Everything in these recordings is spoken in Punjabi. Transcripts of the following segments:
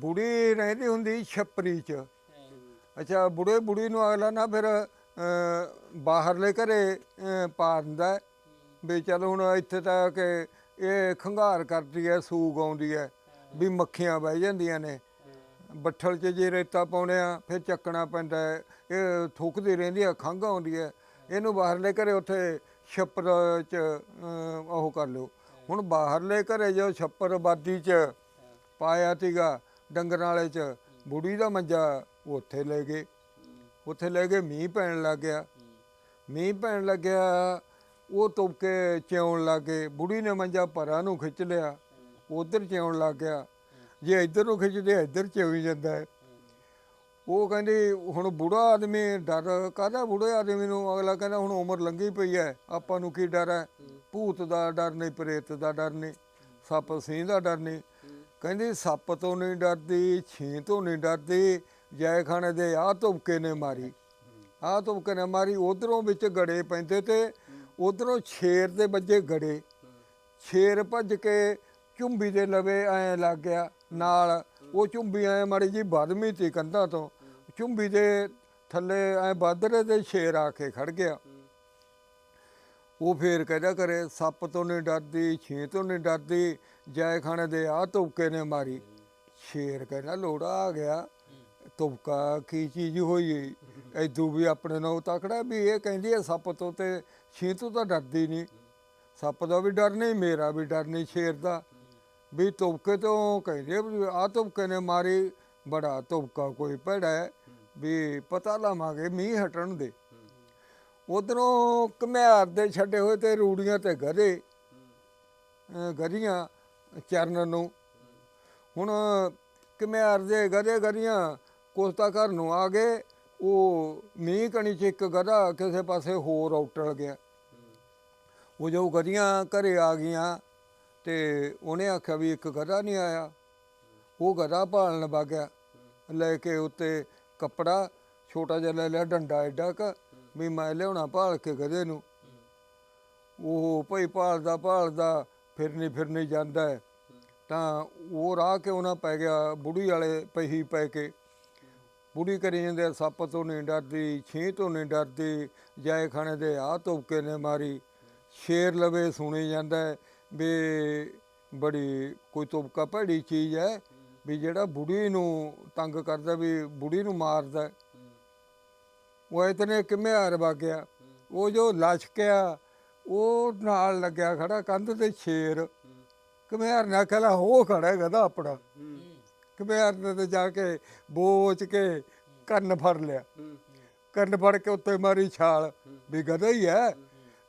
ਬੁੜੀ ਰਹਿੰਦੀ ਹੁੰਦੀ ਛੱਪਰੀ ਚ। ਅੱਛਾ, ਬੁੜੇ ਬੁੜੀ ਨੂੰ ਅਗਲਾ ਨਾ ਫਿਰ ਬਾਹਰਲੇ ਘਰੇ ਪਾ ਦਿੰਦਾ ਵੀ ਚੱਲ ਹੁਣ ਇੱਥੇ ਤਾਂ ਕਿ ਇਹ ਖੰਗਾਰ ਕਰਦੀ ਹੈ, ਸੂਗ ਆਉਂਦੀ ਹੈ, ਵੀ ਮੱਖੀਆਂ ਬਹਿ ਜਾਂਦੀਆਂ ਨੇ। ਬੱਠਲ 'ਚ ਜੇ ਰੇਤਾ ਪਾਉਣੇ ਆ ਫਿਰ ਚੱਕਣਾ ਪੈਂਦਾ ਇਹ ਥੁੱਕਦੀ ਰਹਿੰਦੀ ਹੈ, ਖੰਘ ਆਉਂਦੀ ਹੈ। ਇਹਨੂੰ ਬਾਹਰਲੇ ਘਰੇ ਉੱਥੇ ਛੱਪਰ 'ਚ ਉਹ ਕਰ ਲਿਓ। ਹੁਣ ਬਾਹਰਲੇ ਘਰੇ ਜੋ ਛੱਪਰ ਬਾਦੀ 'ਚ ਪਾਇਆ ਤੀਗਾ ਡੰਗਰਾਂ ਵਾਲੇ 'ਚ। ਬੁੜੀ ਦਾ ਮੰਜਾ ਉੱਥੇ ਲੈ ਗਏ। ਉੱਥੇ ਲੈ ਕੇ ਮੀਂਹ ਪੈਣ ਲੱਗ ਗਿਆ। ਮੀਂਹ ਪੈਣ ਲੱਗਿਆ ਉਹ ਤੁਪਕੇ ਚਿਉਣ ਲੱਗੇ ਬੁੜੀ ਨੇ ਮੰਜਾ ਪਰਾਂ ਨੂੰ ਖਿੱਚ ਲਿਆ, ਉਧਰ ਚਿਉਣ ਲੱਗ ਗਿਆ। ਜੇ ਇੱਧਰ ਨੂੰ ਖਿੱਚਦੇ, ਇੱਧਰ ਚਿਉਈ ਜਾਂਦਾ ਹੈ। ਉਹ ਕਹਿੰਦੀ, ਹੁਣ ਬੁੜਾ ਆਦਮੀ, ਡਰ ਕਾਹਦਾ ਬੁੜੇ ਆਦਮੀ ਨੂੰ? ਅਗਲਾ ਕਹਿੰਦਾ, ਹੁਣ ਉਮਰ ਲੰਘੀ ਪਈ ਹੈ, ਆਪਾਂ ਨੂੰ ਕੀ ਡਰ ਹੈ? ਭੂਤ ਦਾ ਡਰ ਨਹੀਂ, ਪ੍ਰੇਤ ਦਾ ਡਰ ਨਹੀਂ, ਸੱਪ ਸਿੰਘ ਦਾ ਡਰ ਨਹੀਂ। ਕਹਿੰਦੀ, ਸੱਪ ਤੋਂ ਨਹੀਂ ਡਰਦੀ, ਛੀ ਤੋਂ ਨਹੀਂ ਡਰਦੀ ਜੈ ਖਾਨੇ ਦੇ ਆਹ ਤੁਪਕੇ ਨੇ ਮਾਰੀ। ਆਹ ਤੁਪਕੇ ਨੇ ਮਾਰੀ, ਉਧਰੋਂ ਵਿੱਚ ਗੜੇ ਪੈਂਦੇ ਤੇ ਉਧਰੋਂ ਛੇਰ ਦੇ ਵੱਜੇ ਗੜੇ। ਛੇਰ ਭੱਜ ਕੇ ਝੁੰਬੀ ਦੇ ਲਵੇ ਐ ਲੱਗ ਗਿਆ, ਨਾਲ ਉਹ ਝੁੰਬੀ ਐ ਮਾੜੀ ਜੀ ਬਦਮੀ ਤੀ ਕੰਧਾਂ ਤੋਂ। ਝੁੰਬੀ ਦੇ ਥੱਲੇ ਐ ਬਾਦਰੇ ਦੇ ਛੇਰ ਆ ਕੇ ਖੜ ਗਿਆ। ਉਹ ਫੇਰ ਕਹਿੰਦਾ ਕਰੇ, ਸੱਪ ਤੋਂ ਨਹੀਂ ਡਰਦੀ, ਛੇ ਤੋਂ ਨਹੀਂ ਡਰਦੀ ਜੈ ਖਾਨੇ ਦੇ ਆ ਤੁਪਕੇ ਨੇ ਮਾਰੀ। ਸ਼ੇਰ ਕਹਿੰਦਾ, ਲੋੜਾ ਆ ਗਿਆ, ਤੁਪਕਾ ਕੀ ਚੀਜ਼ ਹੋਈ? ਐਦੂ ਵੀ ਆਪਣੇ ਨਾਲ ਤਕੜਾ ਵੀ ਇਹ ਕਹਿੰਦੀ ਹੈ ਸੱਪ ਤੋਂ ਤੇ ਛੇ ਤੋਂ ਤਾਂ ਡਰਦੀ ਨਹੀਂ। ਸੱਪ ਦਾ ਵੀ ਡਰ ਨਹੀਂ, ਮੇਰਾ ਵੀ ਡਰ ਨਹੀਂ, ਸ਼ੇਰ ਦਾ। ਵੀ ਤੁਪਕੇ ਤੋਂ ਕਹਿੰਦੇ ਵੀ ਆ ਤੁਪਕੇ ਨੇ ਮਾਰੀ, ਬੜਾ ਤੁਪਕਾ ਕੋਈ ਭੈੜਾ ਹੈ। ਵੀ ਪਤਾ ਲਾਵਾਂਗੇ, ਮੀਂਹ ਹਟਣ ਦੇ। ਉਧਰੋਂ ਘਮਿਆਰ ਦੇ ਛੱਡੇ ਹੋਏ ਤੇ ਰੂੜੀਆਂ ਤੇ ਗਧੇ, ਅਹ ਗਧੀਆਂ ਚਰਨ ਨੂੰ। ਹੁਣ ਘਮਿਆਰ ਦੇ ਗਧੇ ਗਧੀਆਂ ਕੋਸਤਾ ਘਰ ਨੂੰ ਆ ਗਏ, ਉਹ ਮੀਂਹ ਕਣੀ ਚ ਇੱਕ ਗਧਾ ਕਿਸੇ ਪਾਸੇ ਹੋਰ ਉੱਟਲ ਗਿਆ। ਉਹ ਜੋ ਗਧੀਆਂ ਘਰੇ ਆ ਗਈਆਂ ਤੇ ਉਹਨੇ ਆਖਿਆ ਵੀ ਇੱਕ ਗਧਾ ਨਹੀਂ ਆਇਆ। ਉਹ ਗਧਾ ਭਾਲਣ ਵਗਿਆ ਲੈ ਕੇ ਉੱਤੇ ਕੱਪੜਾ, ਛੋਟਾ ਜਿਹਾ ਲੈ ਲਿਆ, ਡੰਡਾ ਐਡਾ ਕ ਵੀ ਮੈਂ ਲਿਆਉਣਾ ਭਾਲ ਕੇ ਕਦੇ ਨੂੰ। ਉਹ ਭਈ ਭਾਲਦਾ ਭਾਲਦਾ, ਫਿਰਨੀ ਫਿਰਨੀ ਜਾਂਦਾ ਤਾਂ ਉਹ ਰਾਹ ਕਿਉਂ ਨਾ ਪੈ ਗਿਆ? ਬੁੜੀ ਵਾਲੇ ਪਹੀ ਪੈ ਕੇ। ਬੁੜੀ ਕਰੀ ਜਾਂਦੇ ਸੱਪ ਤੋਂ ਨਹੀਂ ਡਰਦੀ ਛੀ ਤੋਂ ਨਹੀਂ ਡਰਦੀ ਜਾਏ ਖਾਣੇ ਦੇ ਆ ਤੁਪਕੇ ਨੇ ਮਾਰੀ। ਸ਼ੇਰ ਲਵੇ ਸੁਣੀ ਜਾਂਦਾ ਵੀ ਬੜੀ ਕੋਈ ਤੁਪਕਾ ਭੈੜੀ ਚੀਜ਼ ਹੈ ਵੀ ਜਿਹੜਾ ਬੁੜੀ ਨੂੰ ਤੰਗ ਕਰਦਾ, ਵੀ ਬੁੜੀ ਨੂੰ ਮਾਰਦਾ ਉਹ ਇਤਨੇ ਕਿਵੇਂ ਹਾਰ ਗਿਆ ਉਹ ਜੋ ਲਸ਼ਕਿਆ, ਉਹ ਨਾਲ ਲੱਗਿਆ ਖੜਾ ਕੰਧ ਤੇ ਸ਼ੇਰ। ਘਮਿਆਰ ਨਾ ਕਹਲਾ ਹੋ ਖੜਾ ਹੈ ਆਪਣਾ। ਘਮਿਆਰ ਨੇ ਤੇ ਜਾ ਕੇ ਬੋਚ ਕੇ ਕੰਨ ਫੜ ਲਿਆ। ਕੰਨ ਫੜ ਕੇ ਉੱਤੇ ਮਾਰੀ ਛਾਲ। ਵੀ ਗਧਾ ਹੀ ਹੈ।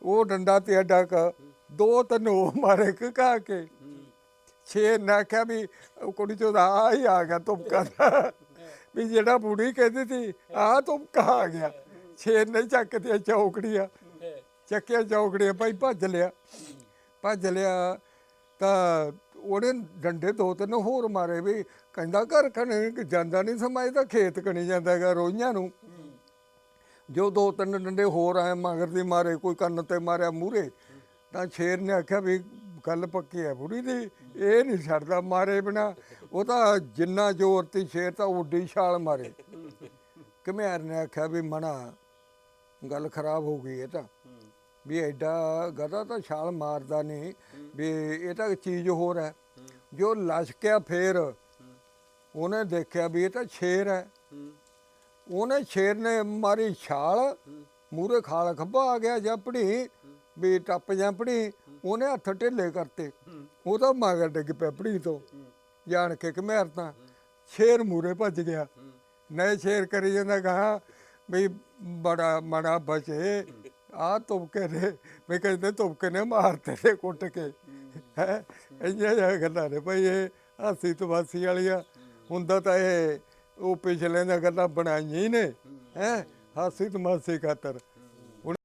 ਉਹ ਡੰਡਾ ਤੇ ਅੱਡਾ ਕ ਦੋ ਤਿੰਨ ਉਹ ਮਾਰੇ ਕਾ ਕੇ ਛੇ ਨਾ ਕਿਹਾ ਵੀ ਕੁੜੀ ਚੋਂ ਦਾ ਆ ਹੀ ਆ ਗਿਆ ਤੁਮਕਾ ਵੀ ਜਿਹੜਾ ਬੁੜੀ ਕਹਿੰਦੀ ਸੀ ਆ ਤੁਮਕਾ ਆ ਗਿਆ। ਛੇ ਨੇ ਚੱਕ ਤੇ ਚੌਕੜੀਆਂ। ਚੱਕਿਆ ਚੌਕੜੀਆਂ ਭਾਈ ਭੱਜ ਲਿਆ। ਭੱਜ ਲਿਆ ਤਾਂ ਉਹਨੇ ਡੰਡੇ ਦੋ ਤਿੰਨ ਹੋਰ ਮਾਰੇ ਵੀ ਕਹਿੰਦਾ ਘਰ ਕਣੇ ਜਾਂਦਾ ਨਹੀਂ ਸਮਝਦਾ ਖੇਤ ਕਣੀ ਜਾਂਦਾ ਹੈਗਾ ਰੋਈਆਂ ਨੂੰ। ਜੋ ਦੋ ਤਿੰਨ ਡੰਡੇ ਹੋਰ ਆਏ, ਮਗਰ ਦੀ ਮਾਰੇ, ਕੋਈ ਕੰਨ ਤੇ ਮਾਰਿਆ ਮੂਰੇ ਤਾਂ ਸ਼ੇਰ ਨੇ ਆਖਿਆ ਵੀ ਗੱਲ ਪੱਕੀ ਹੈ ਬੁੜੀ ਦੀ, ਇਹ ਨਹੀਂ ਛੱਡਦਾ, ਮਾਰੇ ਬਿਨਾ। ਉਹ ਤਾਂ ਜਿੰਨਾ ਜ਼ੋਰ ਤੇ ਸ਼ੇਰ ਤਾਂ ਉੱਡੀ ਛਾਲ ਮਾਰੇ। ਘਮਿਆਰ ਨੇ ਆਖਿਆ ਵੀ ਮਣਾ, ਗੱਲ ਖਰਾਬ ਹੋ ਗਈ ਇਹ ਤਾਂ। ਵੀ ਐਡਾ ਗਧਾ ਤਾਂ ਛਾਲ ਮਾਰਦਾ ਨਹੀਂ, ਵੀ ਇਹ ਤਾਂ ਚੀਜ਼ ਹੋਰ ਹੈ। ਜੋ ਲਸ਼ਕਿਆ ਫੇਰ, ਉਹਨੇ ਦੇਖਿਆ ਵੀ ਇਹ ਤਾਂ ਸ਼ੇਰ ਹੈ। ਉਹਨੇ ਸ਼ੇਰ ਨੇ ਮਾਰੀ ਛਾਲ ਮੂਰੇ ਖਾਲ ਖੱਬਾ ਆ ਗਿਆ ਜਪੜੀ ਵੀ ਟੱਪ ਜਪੜੀ ਉਹਨੇ ਹੱਥ ਢਿੱਲੇ ਕਰਤੇ। ਉਹ ਤਾਂ ਮਗਰ ਡਿੱਗ ਪਿਆ ਪੜੀ ਤੋਂ। ਜਾਣ ਕੇ ਘਮੇਰ ਸ਼ੇਰ ਮੂਰੇ ਭੱਜ ਗਿਆ। ਨਏ ਸ਼ੇਰ ਕਰੀ ਜਾਂਦਾ ਕਹਾ ਵੀ ਬੜਾ ਮੜਾ ਬਚੇ। ਆ ਤੁਪਕੇ ਨੇ। ਵੀ ਕਹਿੰਦੇ ਤੁਪਕੇ ਨੇ ਮਾਰਤੇ ਤੇ ਕੁੱਟ ਕੇ। ਹੈ, ਇੰਨੀਆਂ ਜਿਹਾ ਗੱਲਾਂ ਨੇ। ਭਾਈ ਇਹ ਹਾਸੀ ਤਮਾਸੀ ਵਾਲੀਆਂ ਹੁੰਦਾ ਤਾਂ ਇਹ, ਉਹ ਪਿਛਲੇ ਦੀਆਂ ਗੱਲਾਂ ਬਣਾਈਆਂ ਹੀ ਨੇ। ਹੈ, ਹਾਸੀ ਤਮਾਸੀ ਖਾਤਰ।